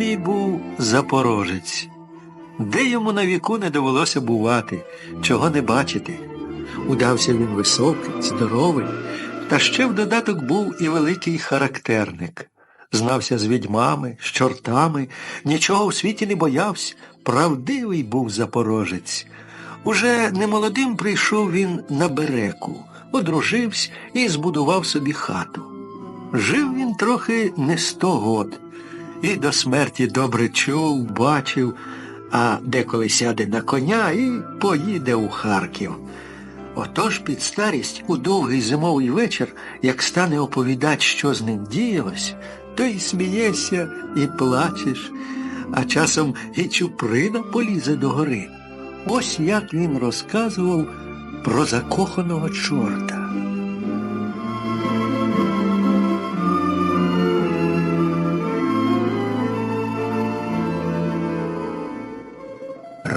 мій був запорожець, де йому на віку не довелося бувати, чого не бачити. Удався він високий, здоровий, та ще в додаток був і великий характерник. Знався з відьмами, з чортами, нічого в світі не боявся, правдивий був запорожець. Уже немолодим прийшов він на береку, одружився і збудував собі хату. Жив він трохи не сто год, і до смерті добре чув, бачив, а деколи сяде на коня і поїде у Харків. Отож під старість у довгий зимовий вечір, як стане оповідати, що з ним діялось, то й смієшся, і плачеш, а часом і чуприна полізе до гори. Ось як він розказував про закоханого чорта.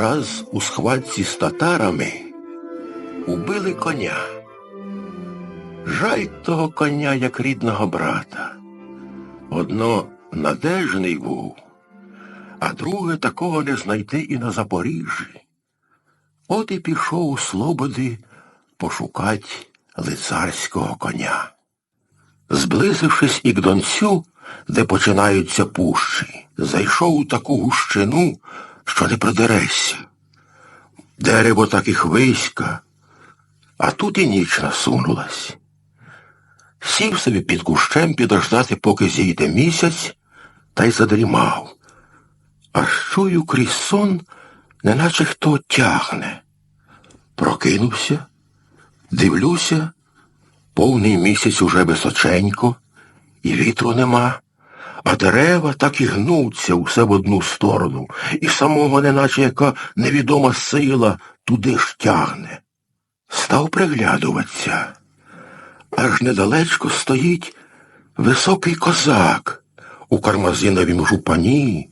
Раз у схватці з татарами убили коня. Жаль того коня, як рідного брата. Одно надежний був, а друге такого не знайти і на Запоріжжі. От і пішов у слободи пошукать лицарського коня. Зблизившись і к донцю, де починаються пущі, зайшов у таку гущину, що не продерешся. Дерево так і хвиська, а тут і ніч насунулась. Сів собі під кущем підождати, поки зійде місяць, та й задрімав. Аж чую крізь сон, неначе хто тягне. Прокинувся, дивлюся, повний місяць уже височенько, і вітру нема, а дерева так і гнуться усе в одну сторону, і самого, неначе яка невідома сила туди ж тягне. Став приглядуватися. Аж недалечко стоїть високий козак у кармазиновім жупані,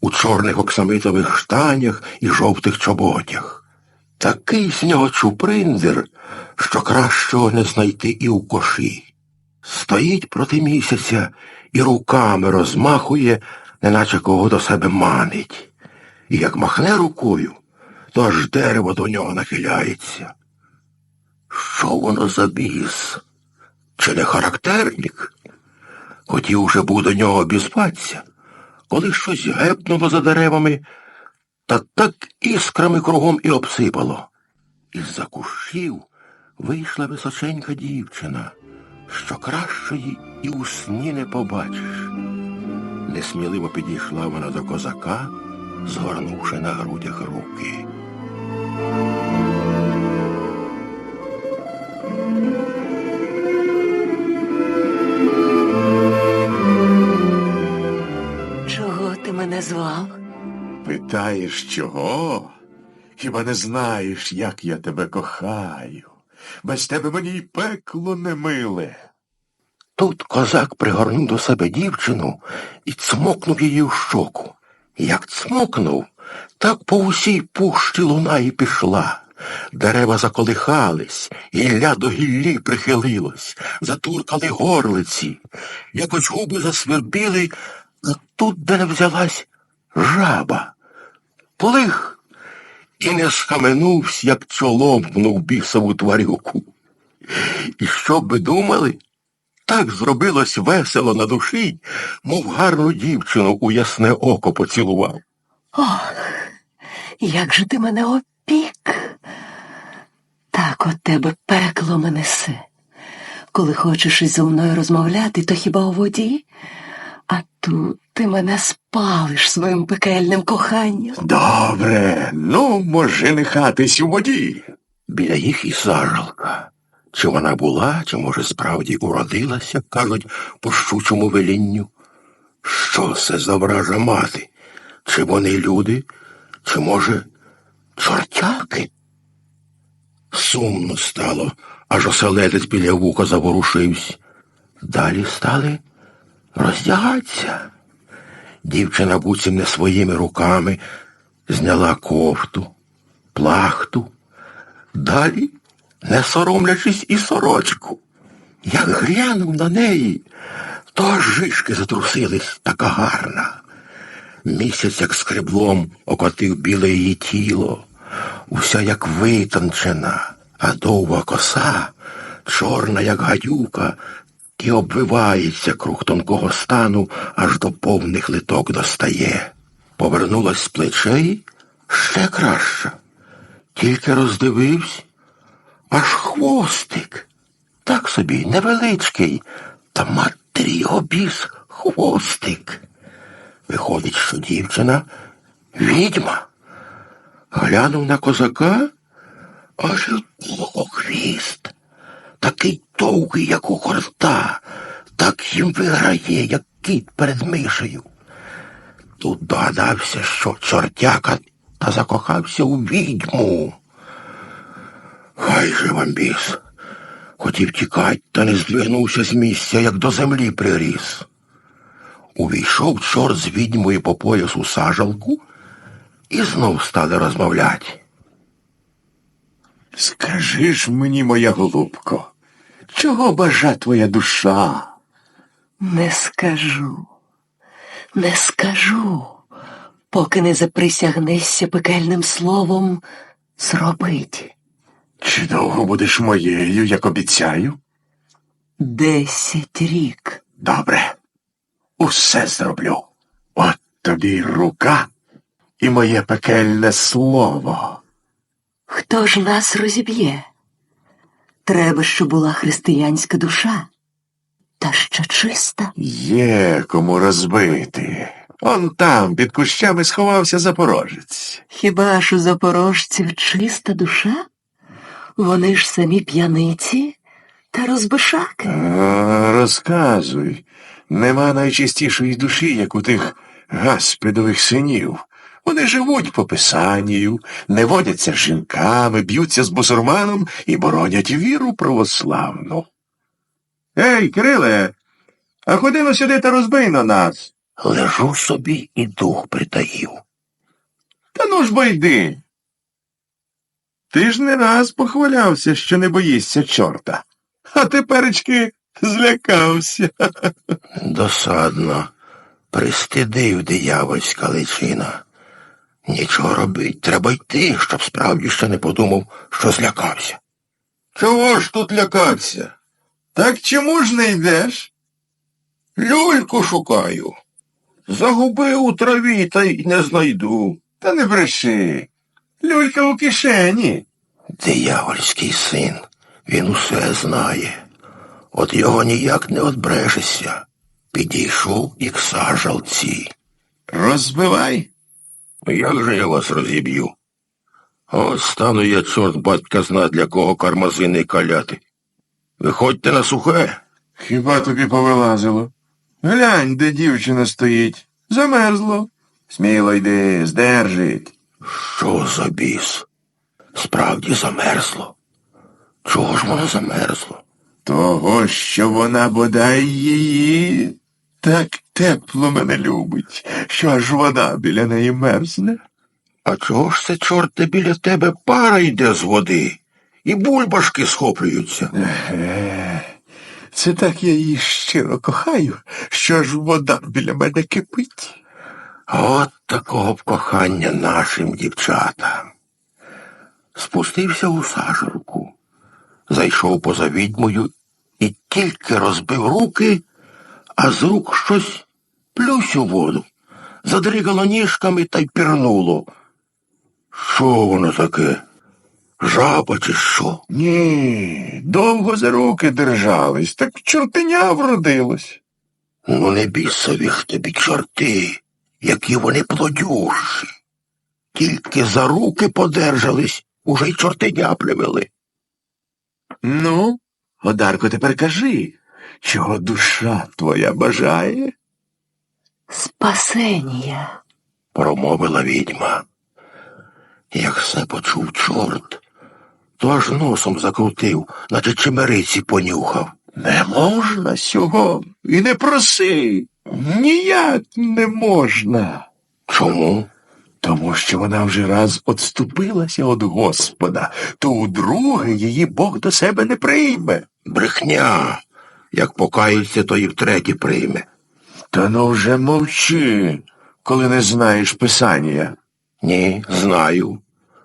у чорних оксамитових штанях і жовтих чоботях. Такий з нього чуприндер, що кращого не знайти і у коші. Стоїть проти місяця і руками розмахує, неначе кого до себе манить. І як махне рукою, то аж дерево до нього нахиляється. Що воно за біс? Чи не характерник? Хотів уже був до нього обізватися, коли щось гепнуло за деревами, та так іскрами кругом і обсипало. Із-за кущів вийшла височенька дівчина, що кращої і у сні не побачиш. Несміливо підійшла вона до козака, згорнувши на грудях руки. Чого ти мене звав? Питаєш, чого? Хіба не знаєш, як я тебе кохаю? Без тебе мені й пекло не миле. Тут козак пригорнув до себе дівчину і цмокнув її в щоку. Як цмокнув, так по усій пущі луна і пішла. Дерева заколихались, гілля до гіллі прихилилось, затуркали горлиці, якось губи засвербіли, а тут де не взялась жаба. Плих і не схаменувся, як чоломкнув бісову тварюку. І що б ви думали? Так зробилось весело на душі, мов гарну дівчину у ясне око поцілував. Ох, як же ти мене опік. Так от тебе пекло мене несе. Коли хочеш із зі мною розмовляти, то хіба у воді? А тут ти мене спалиш своїм пекельним коханням. Добре, ну, може, не хатись у воді. Біля їх і зажалка. Чи вона була, чи, може, справді уродилася, кажуть, по щучому велінню. Що це за вража мати? Чи вони люди, чи, може, чортяки? Сумно стало, аж оселедець біля вуха заворушився. Далі стали роздягатися. Дівчина буцім не своїми руками зняла кофту, плахту, далі, не соромлячись і сорочку. Як глянув на неї, то аж жишки затрусились така гарна. Місяць як скреблом окотив біле її тіло, уся як витончена, а довга коса, чорна, як гадюка, і обвивається круг тонкого стану, аж до повних литок достає. Повернулась з плечей ще краще. Тільки роздивився, аж хвостик. Так собі, невеличкий, та матері його біс хвостик. Виходить, що дівчина відьма. Глянув на козака, аж і хвіст. Такий довгий, як у хорта, так їм виграє, як кіт перед мишею. Тут догадався, що чортяка та закохався у відьму. Хай же вам біс. Хотів тікать, та не здвигнувся з місця, як до землі приріс. Увійшов чорт з відьмою по пояс у сажалку і знов стали розмовляти. Скажи ж мені, моя голубко, чого бажа твоя душа? Не скажу, не скажу, поки не заприсягнешся пекельним словом зробить. Чи довго будеш моєю, як обіцяю? Десять рік. Добре, усе зроблю. От тобі рука і моє пекельне слово. Хто ж нас розіб'є? Треба, щоб була християнська душа, та що чиста. Є кому розбити. Он там, під кущами, сховався запорожець. Хіба ж у запорожців чиста душа? Вони ж самі п'яниці та розбишаки. А, розказуй. Нема найчистішої душі, як у тих гаспідових синів. Вони живуть по писанню, не водяться з жінками, б'ються з бусурманом і боронять віру православну. Ей, Кириле, а ходи но сюди та розбий на нас. Лежу собі і дух притаїв. Та ну ж бо йди. Ти ж не раз похвалявся, що не боїшся чорта. А теперечки злякався. Досадно. Пристидив диявольська личина. Нічого робить, треба йти, щоб справді ще не подумав, що злякався. Чого ж тут лякатися? Так чому ж не йдеш? Люльку шукаю. Загубив у траві та й не знайду. Та не бреши. Люлька у кишені. Диявольський син, він усе знає. От його ніяк не одбрежешся. Підійшов і к сажалці. Розбивай. Як же я вас розіб'ю? От стану я, чорт батька зна, для кого кармазини каляти. Виходьте на сухе. Хіба тобі повилазило? Глянь, де дівчина стоїть. Замерзло. Сміло йди, здержить. Що за біс? Справді замерзло. Чого ж воно замерзло? Того, що вона бодай її так тепло мене любить, що аж вона біля неї мерзне. А чого ж це, чорте, біля тебе пара йде з води, і бульбашки схоплюються? Е, це так я її щиро кохаю, що аж вода біля мене кипить. От такого б кохання нашим дівчатам. Спустився у сажалку, зайшов поза відьмою і тільки розбив руки, а з рук щось плюсь у воду, задригало ніжками та й пірнуло. Що воно таке? Жаба чи що? Ні, довго за руки держались, так чортеня вродилось. Ну, не бісовіх тобі чорти, які вони плодюші. Тільки за руки подержались, уже й чортеня привели. Ну, Одарко, тепер кажи, чого душа твоя бажає? Спасенія. промовила відьма. Як все почув чорт, то аж носом закрутив, наче чимериці понюхав. Не можна сього і не проси. Ніяк не можна. Чому? Тому що вона вже раз отступилася від Господа, то удруге її Бог до себе не прийме. Брехня. Як покається, то і втретє прийме. Та ну вже мовчи. коли не знаєш писання? Ні, знаю.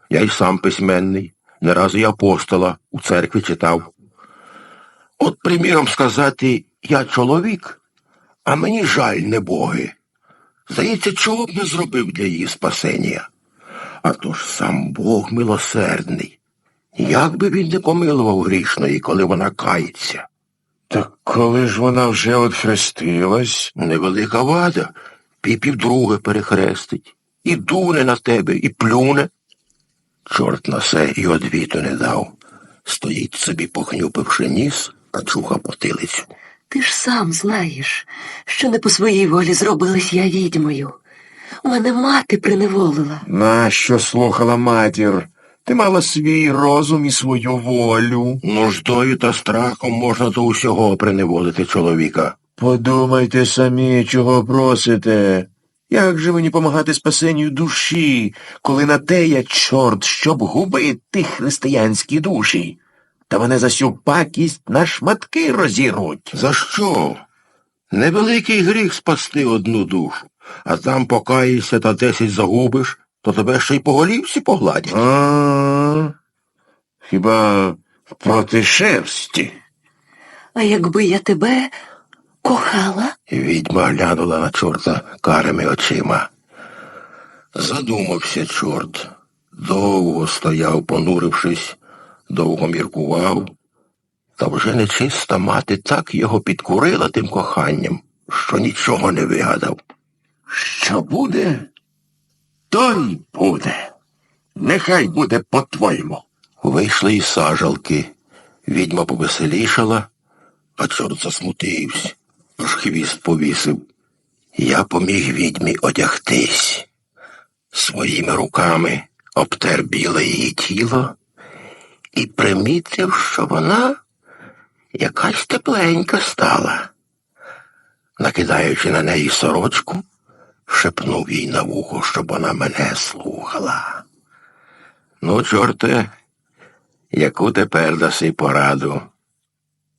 Я й сам письменний. Не разу й апостола у церкві читав. От, приміром сказати, я чоловік, а мені жаль не боги. Здається, чого б не зробив для її спасення. А то ж сам Бог милосердний. Як би він не помилував грішної, коли вона кається? Так коли ж вона вже одхрестилась? Невелика вада, піпів друге перехрестить. І дуне на тебе, і плюне. Чорт на се і одвіту не дав. Стоїть собі, похнюпивши ніс та чуха потилицю. Ти ж сам знаєш, що не по своїй волі зробилась я відьмою. Мене мати приневолила. Нащо слухала матір? Ти мала свій розум і свою волю. Нуждою та страхом можна до усього приневолити чоловіка. Подумайте самі, чого просите. Як же мені помагати спасенню душі, коли на те я чорт, щоб губити християнські душі? Та мене за сю пакість на шматки розіруть. За що? Невеликий гріх спасти одну душу, а там покаєшся та десять загубиш, то тебе ще й по голівці погладять. А, хіба проти шерсті? А якби я тебе кохала, Відьма глянула на чорта карими очима. Задумався чорт. Довго стояв, понурившись, довго міркував. Та вже нечиста мати так його підкурила тим коханням, що нічого не вигадав. Що буде, то й буде. Нехай буде по-твоєму. Вийшли із сажалки. Відьма повеселішала, а чорт засмутився, аж хвіст повісив. Я поміг відьмі одягтись. Своїми руками обтер біле її тіло і примітив, що вона якась тепленька стала. Накидаючи на неї сорочку, шепнув їй на вухо, щоб вона мене слухала. Ну, чорте, яку тепер даси пораду?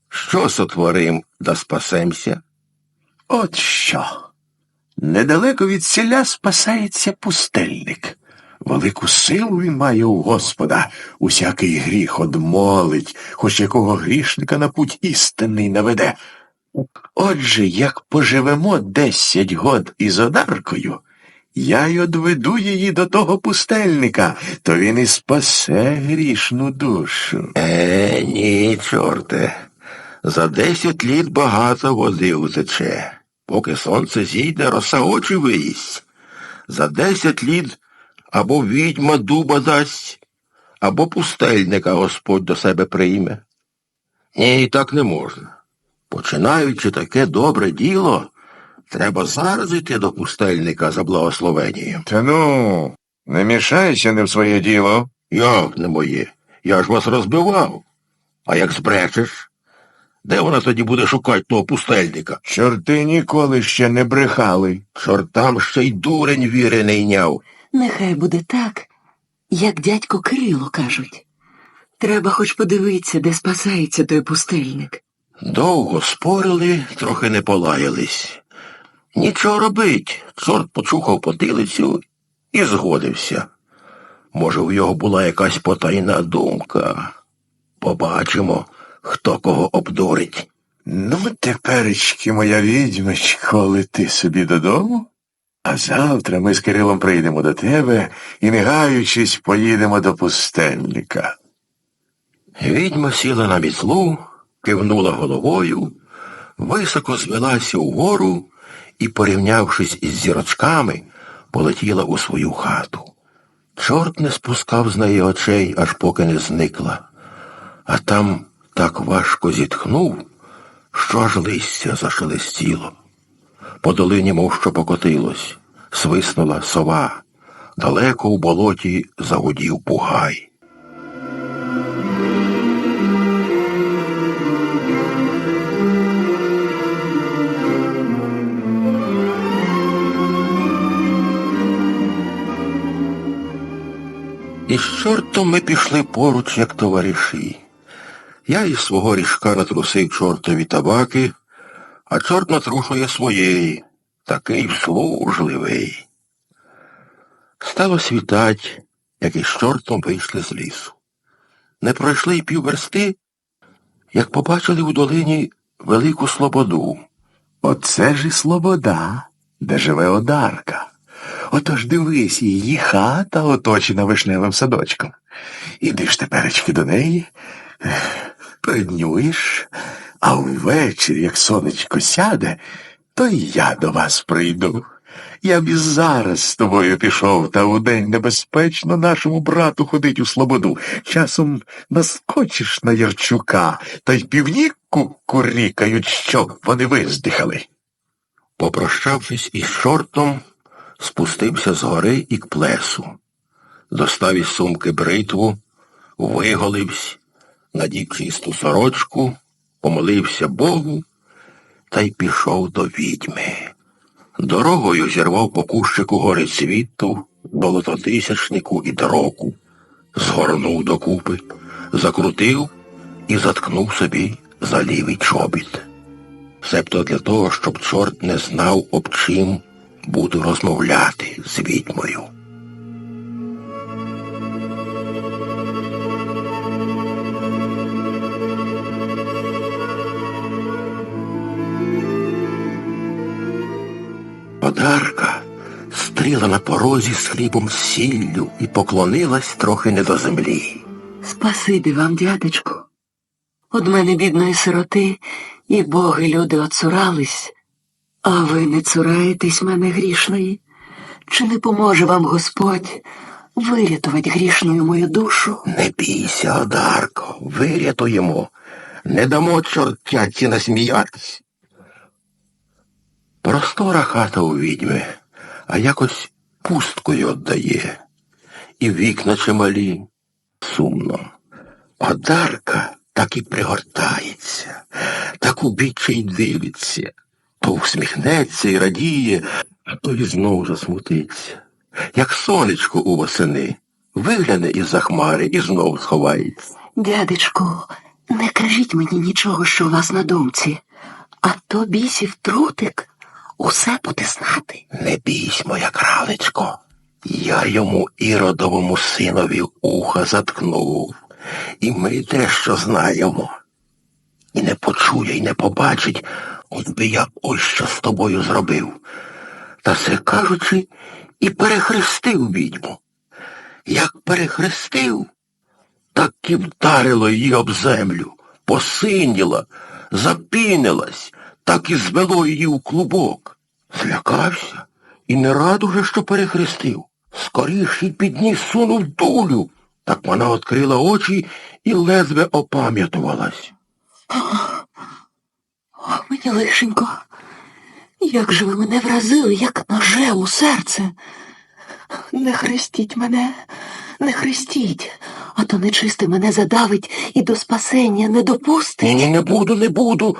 Що сотворим да спасемся? От що. Недалеко від селя спасається пустельник. Велику силу він має у Господа, усякий гріх одмолить, хоч якого грішника на путь істинний наведе. Отже, як поживемо десять год із одаркою, я й одведу її до того пустельника, то він і спасе грішну душу. Е, ні, чорте. За десять літ багато води утече. Поки сонце зійде, роса очі виїсть. За десять літ або відьма дуба дасть, або пустельника Господь до себе прийме. Ні, так не можна. Починаючи таке добре діло, треба зараз йти до пустельника за благословенням. Та ну, не мішайся не в своє діло. Як не моє? Я ж вас розбивав. А як збречеш? Де вона тоді буде шукати того пустельника? Чорти ніколи ще не брехали. Чортам ще й дурень віри не йняв. нехай буде так, як дядько Кирило кажуть. Треба хоч подивитися, де спасається той пустельник. Довго спорили, трохи не полаялись. Нічого робить. Чорт почухав потилицю і згодився. Може, у його була якась потайна думка. Побачимо, хто кого обдурить. Ну, теперечки, моя відьмочко, лети собі додому, а завтра ми з Кирилом прийдемо до тебе і, не гаючись, поїдемо до пустельника. Відьма сіла на мітлу, кивнула головою, високо звелася угору і, порівнявшись із зірочками, полетіла у свою хату. Чорт не спускав з неї очей, аж поки не зникла, а там так важко зітхнув, що аж листя зашелестіло. По долині мов що покотилось, свиснула сова, далеко у болоті загудів пугай. І з чортом ми пішли поруч, як товариші. Я із свого ріжка натрусив чортові табаки, а чорт натрушує своєї, такий вслужливий. Стало світать, як із чортом вийшли з лісу. Не пройшли й півверсти, як побачили у долині велику слободу. Оце ж і слобода, де живе одарка. Отож дивись, її хата оточена вишневим садочком. Іди ж теперечки до неї, приднюєш, а ввечері, як сонечко сяде, то й я до вас прийду. Я б і зараз з тобою пішов, та удень небезпечно нашому брату ходить у слободу. Часом наскочиш на Ярчука, та й півні кукурікають, щоб вони виздихали. Попрощавшись із чортом, спустився з гори і к плесу. Достав із сумки бритву, виголився, надів чисту сорочку, помолився Богу та й пішов до відьми. Дорогою зірвав по кущику гори цвіту, болототисячнику і дроку, згорнув докупи, закрутив і заткнув собі за лівий чобіт. Себто для того, щоб чорт не знав, об чим буду розмовляти з відьмою. Одарка стріла на порозі з хлібом сіллю і поклонилась трохи не до землі. Спасибі вам, дядечку. Од мене бідної сироти, і боги люди оцурались, а ви не цураєтесь мене грішної. Чи не поможе вам Господь вирятувати грішною мою душу? Не бійся, Одарко, вирятуємо, не дамо чортяці насміятись. Простора хата у відьми, а якось пусткою віддає. І вікна чималі. Сумно. Одарка так і пригортається, так у біччя й дивиться, то всміхнеться і радіє, а то і знов засмутиться. Як сонечко у восени, вигляне із-за хмари і знов сховається. Дядечку, не кажіть мені нічого, що у вас на думці, а то бісів трутик усе буде знати. Не бійсь, моя кралечко. Я йому іродовому синові уха заткнув, і ми дещо знаємо. І не почує, і не побачить, от би я ось що з тобою зробив. Та все кажучи, і перехрестив відьму. Як перехрестив, так і вдарило її об землю, посиніла, запінилась, так і звело її у клубок. Злякався і не рад уже, що перехрестив. Скоріше й підніс сунув дулю. Так вона відкрила очі і ледве опам'ятувалась. Мені лишенько, як же ви мене вразили, як ножем у серце. Не хрестіть мене, не хрестіть, а то нечисте мене задавить і до спасення не допустить. Ні, ні, не буду, не буду.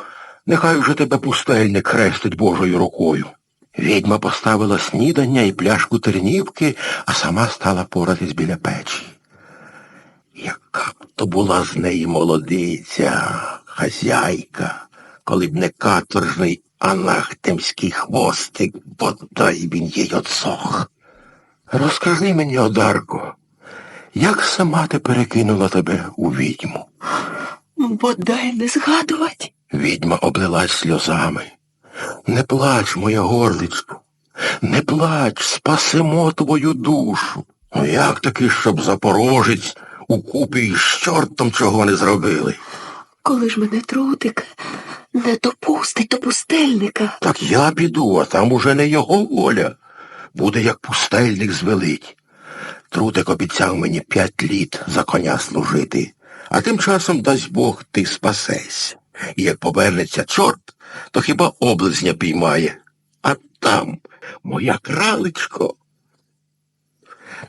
Нехай вже тебе пустельник хрестить Божою рукою. Відьма поставила снідання і пляшку тернівки, а сама стала поратись біля печі. Яка б то була з неї молодиця, хазяйка, коли б не каторжний анахтемський хвостик, бодай він їй отсох. Розкажи мені, Одарко, як сама ти перекинула тебе у відьму? Бодай не згадувати. Відьма облилась сльозами. Не плач, моя горличко, не плач, спасемо твою душу. Ну як таки, щоб запорожець укупі із чортом чого не зробили? Коли ж мене трутик не допустить до пустельника. Так я піду, а там уже не його воля. Буде, як пустельник звелить. Трутик обіцяв мені п'ять літ за коня служити, а тим часом, дасть Бог, ти спасешся. І як повернеться чорт, то хіба облизня піймає. А там, моя кралечко.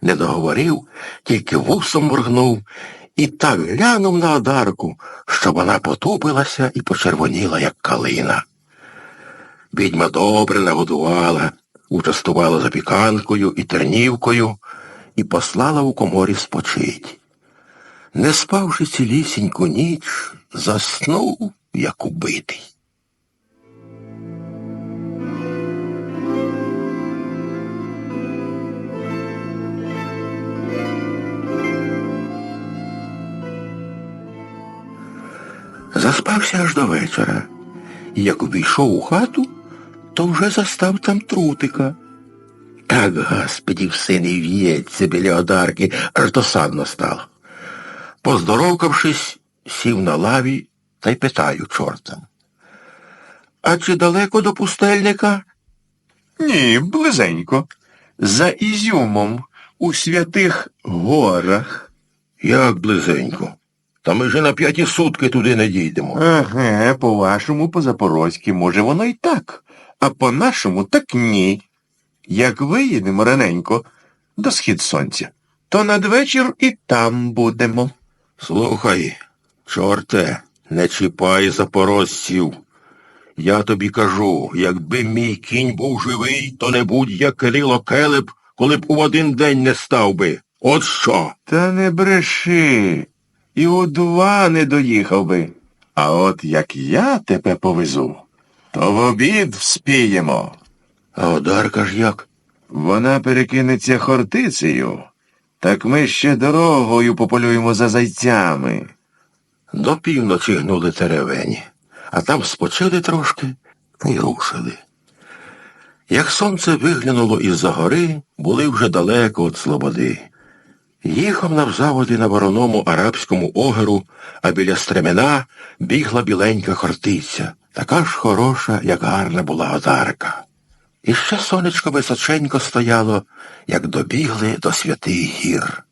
Не договорив, тільки вусом моргнув і так глянув на одарку, що вона потупилася і почервоніла, як калина. Відьма добре нагодувала, участувала запіканкою і тернівкою і послала у коморі спочить. Не спавши цілісіньку ніч, заснув, як убитий. Заспався аж до вечора. І як увійшов у хату, то вже застав там трутика. Так, господів син і в'ється біля одарки, аж досадно стало. Поздоровкавшись, сів на лаві та й питаю чорта. А чи далеко до пустельника? Ні, близенько. За Ізюмом, у святих горах. Як близенько. Та ми ж на п'яті сутки туди не дійдемо. Еге, по-вашому, по-запорозьки, може, воно і так, а по-нашому так ні. Як виїдемо раненько до схід сонця, то надвечір і там будемо. Слухай, чорте, не чіпай запорожців. Я тобі кажу, якби мій кінь був живий, то не будь як Кирило Келеп, коли б у один день не став би. От що? Та не бреши, і у два не доїхав би. А от як я тебе повезу, то в обід вспіємо. А одарка ж як? Вона перекинеться хортицею, так ми ще дорогою пополюємо за зайцями. До півночі гнули теревені, а там спочили трошки і рушили. Як сонце виглянуло із-за гори, були вже далеко від слободи. Їхав навзаводи на вороному арабському огеру, а біля стремена бігла біленька хортиця, така ж хороша, як гарна була одарка. І ще сонечко височенько стояло, як добігли до святих гір.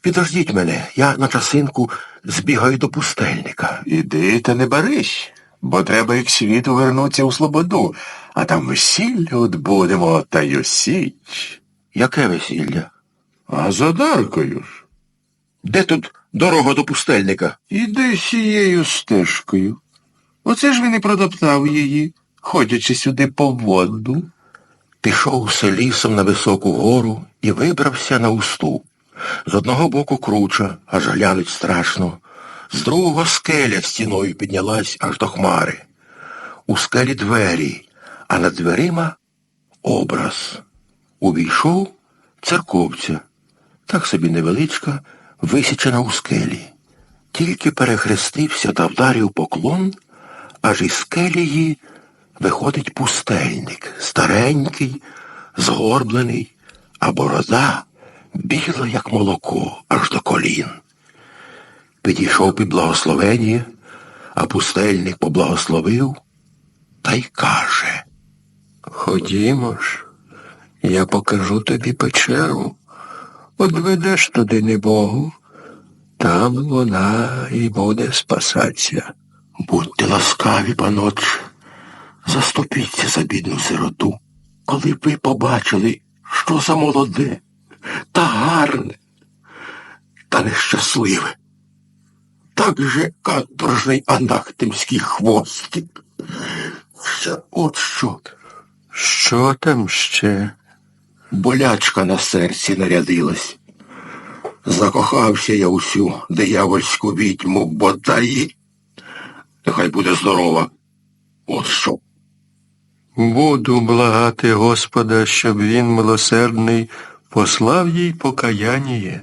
Підождіть мене, я на часинку збігаю до пустельника. Іди та не барись, бо треба як світу вернуться у слободу, а там весілля от будемо та й осіч. Яке весілля? А за Даркою ж. Де тут дорога до пустельника? Іди сією стежкою. Оце ж він і продоптав її, ходячи сюди по воду. Пішов все лісом на високу гору і вибрався на уступ. З одного боку круча, аж глянуть страшно. З другого скеля стіною піднялась аж до хмари. У скелі двері, а над дверима образ. Увійшов церковця, так собі невеличка, висічена у скелі. Тільки перехрестився та вдарив поклон, аж із скелії виходить пустельник, старенький, згорблений, а борода біла, як молоко, аж до колін. Підійшов під благословення, а пустельник поблагословив та й каже. Ходімо ж, я покажу тобі печеру. Одведеш туди небогу, там вона і буде спасатися. Будьте ласкаві, панотче, заступіться за бідну сироту, коли б ви побачили, що за молоде, та гарне, та нещасливе. Так же каторжний анахтемський хвостик. Це от що. Що там ще? Болячка на серці нарядилась. Закохався я усю диявольську відьму бодаї. Нехай буде здорова. От що. Буду благати Господа, щоб він милосердний послав їй покаяння.